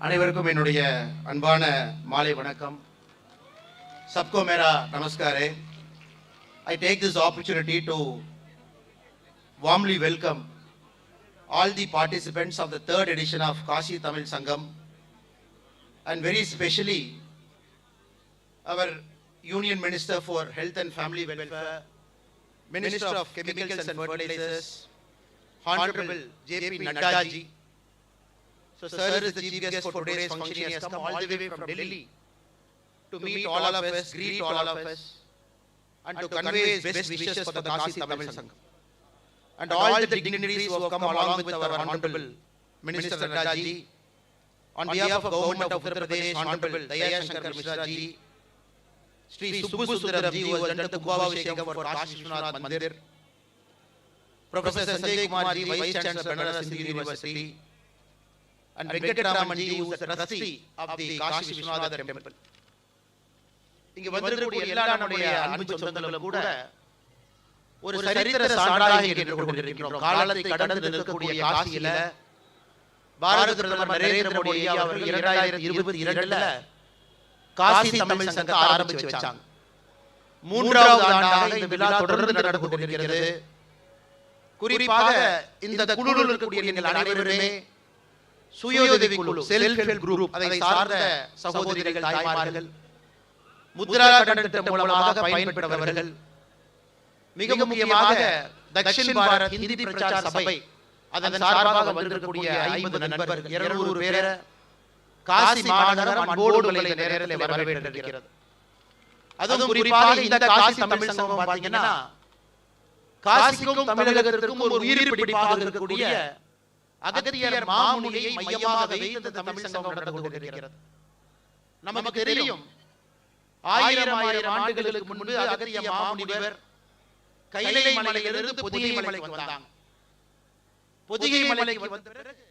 அனைவருக்கும் என்னுடைய அன்பான மாலை வணக்கம் சப்கோ மேரா நமஸ்காரே I take this opportunity to warmly welcome all the participants of the third edition of Kashi Tamil Sangam and very specially our union minister for health and family welfare minister of chemicals and fertilisers honourable J P Nadda ji So, So, sir is the chief guest for today's function. He has come all the way from Delhi to meet all of us, greet all of us, and to convey his best wishes for the Kasi Tamil Sangam. And all the dignitaries who have come along with our Honorable Minister Nadda on behalf of Government of Uttar Pradesh, Honorable Daya Shankar Mishra ji, Sri Subbu Sundaram ji, who has done the Kumbhabhishekam for Kashi Vishwanath Mandir, Professor Sanjay Kumar ji, Vice Chancellor, Banaras Hindu University, and Venkataraman ji, who is the trustee of the Kashi Vishwanath Temple. இங்கு வந்திருக்கக்கூடிய எல்லா நம்முடைய அன்பு சொந்தங்களும் கூட ஒரு சரித்திர சான்றாக கொண்டிருக்கிறோம் காலத்தை கடந்து நிற்கக்கூடிய காசியில பாரத பிரதமர் நரேந்திர மோடி அவர்கள் இரண்டாயிரத்தி இருபத்தி இரண்டுல காசி தமிழ் சங்கத்தை ஆரம்பிச்சு வச்சாங்க. மூன்றாவது ஆண்டாக இந்த விழா தொடர்ந்து நடந்து கொண்டிருக்கிறது. குறிப்பாக இந்த குழுவில் இருக்கக்கூடிய நீங்கள் அனைவருமே சுயோதவி குழு செல்ஃப் ஹெல்ப் குரூப் அதை சார்ந்த சகோதரிகள் தாய்மார்கள் முத்ரா கடன் திட்டம் மூலமாக பயன்பெற்றவர்கள் மிக முக்கியமாக தக்ஷின் பாரத் ஹிந்தி பிரச்சார சபை. அதன் சார்பாக வந்திருக்கக்கூடிய ஐம்பது நண்பர்கள் இருநூறு பேரை காசி மாநகரம் அன்போடு இந்த நேரத்தில் வரவேற்றிருக்கிறது. அதுவும் குறிப்பாக இந்த காசி தமிழ் சங்கம் பார்த்தீங்கன்னா காசிக்கும் தமிழகத்திற்கும் ஒரு உயிர் பிடிப்பாக இருக்கக்கூடிய அகத்தியர் மாமுனியை மையமாக வைத்து தமிழ் சங்கம் நடந்து கொண்டிருக்கிறது. நமக்கு தெரியும். ஆயிரம் ஆயிரம் ஆண்டுகளுக்கு முன்பு அகத்திய மாமுனிவர் கைலை மலையிலிருந்து பொதிகை மலைக்கு வந்தாங்க பொதிகை மலைக்கு வந்த பிறகு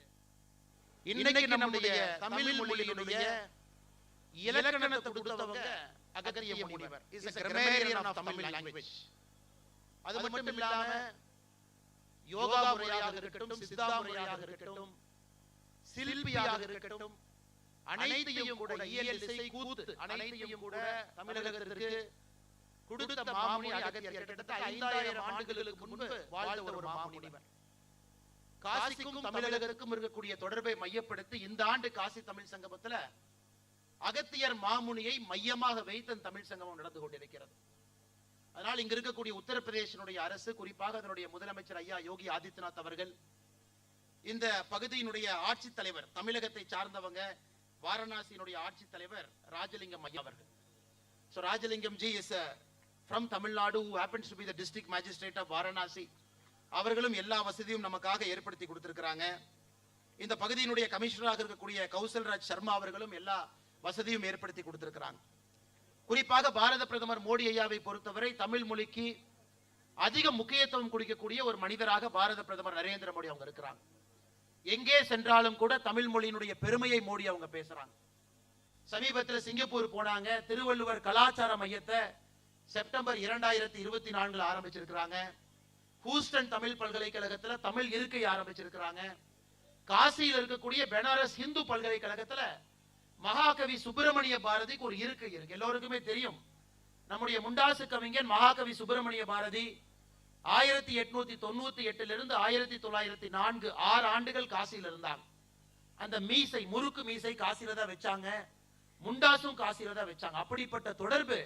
இன்னைக்கு நம்முடைய தமிழ் மொழியினுடைய இலக்கணத்தை கொடுத்தவங்க அகத்திய முனிவர். இஸ் தமிழ் அது மட்டும் இல்லாம யோகா முறையாக இருக்கட்டும் சித்தா முறையாக இருக்கட்டும் சில்பியாக இருக்கட்டும் அனைத்தையும் கூட இயல் இசை கூத்து அனைத்தையும் கூட தமிழகத்திற்கு கொடுத்த மாமுனி அகத்தியர் கிட்டத்தட்ட ஐந்தாயிரம் ஆண்டுகளுக்கு முன்பு வாழ்ந்த ஒரு மாமுனிவர் காசிக்கும் தமிழகத்துக்கும் இருக்கக்கூடிய தொடர்பை மையப்படுத்தி இந்த ஆண்டு காசி தமிழ் சங்கமத்துல அகத்தியர் மாமுனியை மையமாக வைத்து தமிழ் சங்கமம் நடந்து கொண்டிருக்கிறது. அதனால் இங்க இருக்கக்கூடிய உத்தரப்பிரதேசனுடைய அரசு குறிப்பாக அதனுடைய முதலமைச்சர் ஐயா யோகி ஆதித்யநாத் அவர்கள் இந்த பகுதியினுடைய ஆட்சித்தலைவர் தமிழகத்தை சார்ந்தவங்க வாரணாசியினுடைய ஆட்சித்தலைவர் ராஜலிங்கம் ஐயா அவர்கள். So Rajalingam ji is from Tamil Nadu Tamil Nadu who happens to be the district அவர்களும் எல்லா வசதியும் நமக்காக ஏற்படுத்தி கொடுத்திருக்கிறாங்க. இந்த பகுதியினுடைய கமிஷனராக இருக்கக்கூடிய கௌசல்ராஜ் சர்மா அவர்களும் எல்லா வசதியும் ஏற்படுத்தி கொடுத்திருக்கிறாங்க. குறிப்பாக பாரத பிரதமர் மோடி ஐயாவை பொறுத்தவரை தமிழ் மொழிக்கு அதிக முக்கியத்துவம் கொடுக்கக்கூடிய ஒரு மனிதராக பாரத பிரதமர் நரேந்திர மோடி அவங்க இருக்கிறாங்க. எங்கே சென்றாலும் கூட தமிழ் மொழியினுடைய பெருமையை மோடி அவங்க பேசுறாங்க. சமீபத்தில் சிங்கப்பூர் போனாங்க. திருவள்ளுவர் கலாச்சார மையத்தை செப்டம்பர் இரண்டாயிரத்தி இருபத்தி நான்குல ஆரம்பிச்சிருக்கிறாங்க. ஹூஸ்டன் தமிழ் பல்கலைக்கழகத்துல தமிழ் இருக்கை ஆரம்பிச்சிருக்கிறாங்க. காசியில் இருக்கக்கூடிய பெனாரஸ் இந்து பல்கலைக்கழகத்துல மகாகவி சுப்பிரமணிய பாரதிக்கு ஒரு இருக்கை இருக்கு. எல்லோருக்குமே தெரியும். நம்முடைய முண்டாசு கவிஞன் மகாகவி சுப்பிரமணிய பாரதி ஆயிரத்தி எட்நூத்தி தொண்ணூத்தி எட்டுல இருந்து ஆயிரத்தி தொள்ளாயிரத்தி நான்கு ஆறு ஆண்டுகள் காசியில் இருந்தாங்க. அந்த மீசை முறுக்கு மீசை காசில தான் வச்சாங்க. முண்டாசும் காசில தான் வச்சாங்க. அப்படிப்பட்ட தொடர்பு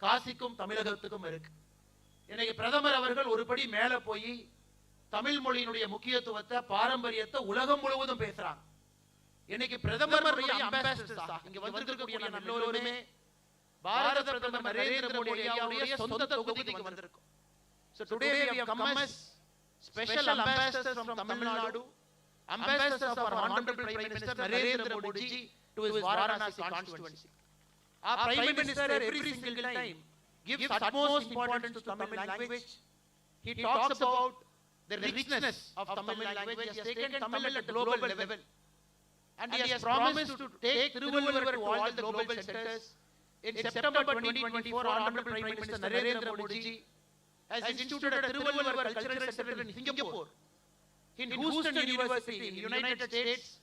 காசிக்கும் தமிழகத்துக்கும் இருக்கு. இன்னைக்கு பிரதமர் அவர்கள் ஒருபடி மேல போய் தமிழ் மொழியினுடைய முக்கியத்துவத்தை பாரம்பரியத்தை உலகம் முழுவதும் பேசுறாங்க. இன்னைக்கு பிரதமர் அம்பாசிடர்ஸ் இங்க வந்திருக்கக்கூடிய நம்ம எல்லோருமே பாரத பிரதமர் நரேந்திர மோடி ஐயாவுடைய சொந்த தொகுதிக்கு வந்திருக்கோம் So today we have come as special ambassadors from Tamil Nadu, ambassadors of our Honorable Prime Minister Narendra Modi ji to his Varanasi constituency. Our Prime Minister every single time gives utmost importance to Tamil language. He talks about the richness of Tamil language. He has taken Tamil at the global level. And he has promised to take Tiruvallur to all the global centers. In September 2024, Honorable Prime Minister Narendra Modi has instituted a Tiruvallur Cultural Center in Singapore. In Houston University in the United States,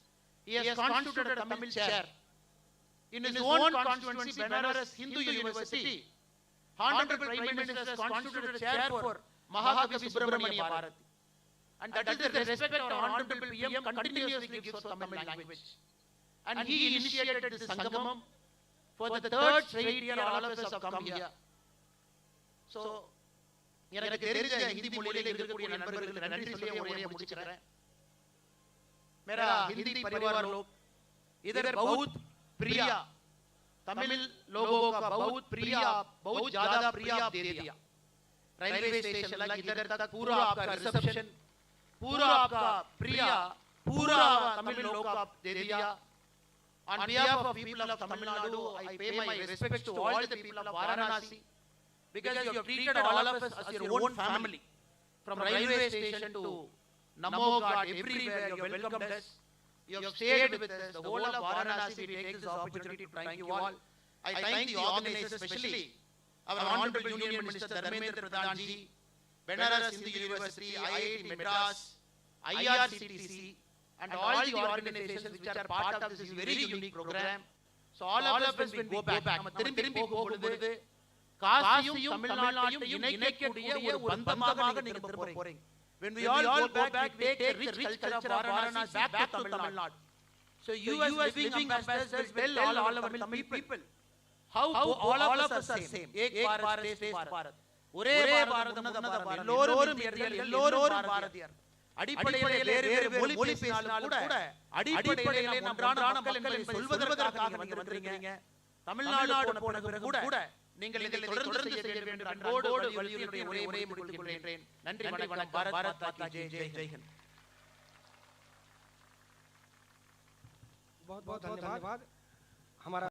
He has constituted a Tamil chair. In his own constituency, Benares Hindu University, Honorable Prime Minister has constituted a chair for Mahakavi Subramania Bharati. And that is the respect our Honorable PM continuously gives for Tamil language. And he initiated this Sangamam. For the third straight year, all of us have come here. So, எனக்கு தெரிஞ்ச ஹிந்தி மொழியில இருக்கக்கூடிய நண்பர்களுக்கு நன்றி சொல்லி உரையை முடிச்சுக்கிறேன் मेरा हिंदी परिवार लोग इधर बहुत प्रिय तमिल लोगों का बहुत प्रिय बहुत ज्यादा प्रिय आप दे दिया रेलवे स्टेशन लग इधर तक पूरा आपका रिसेप्शन पूरा आपका प्रिय पूरा तमिल लोग का आप दे दिया on behalf of people of Tamil Nadu I pay my respects to all the people of Varanasi because you have treated all of us as your own family from railway station to Namo God, everywhere you have welcomed us. You have stayed with us. The whole of Varanasi, we take this opportunity to thank you all. I thank the organizers, especially our Honorable Union Minister Dharmendra Pradhan ji, Benares Hindu University, IIT Madras, IRCTC, and all the organizations which are part of this very unique program. So all of us when we go back, நம்ம திரும்பி திரும்பி போகும்போது காசியும் தமிழ்நாட்டையும் இணைக்கக்கூடிய ஒரு பந்தமாக நீங்க போறீங்க. When we all go back, we take the rich culture of Varanasi back to Tamil So you as living ambassadors will all, all of Tamil people how, how all, all of us are same. Ek Bharat, Desh Bharat. ஒரே பாரதம் உன்னத பாரதம். எல்லோரும் இந்தியர்கள், எல்லோரும் பாரதியர். அடிப்படையிலே வேறு வேறு மொழி பேசினாலும் கூட அடிப்படையிலே நாம் ஒன்றான மக்கள் என்பதை சொல்வதற்காக நீங்க வந்திருக்கிறீங்க தமிழ்நாடு போன பிறகு கூட நீங்கள் இதை தொடர்ந்து செய்ய வேண்டும் என்று அன்போடு வலியுறுத்தி ஒரே ஒரே முடித்துக் கொள்கிறேன் நன்றி வணக்கம் பாரத் மாதா கி ஜெய் ஜெய் ஹிந்த் बहुत बहुत धन्यवाद हमारा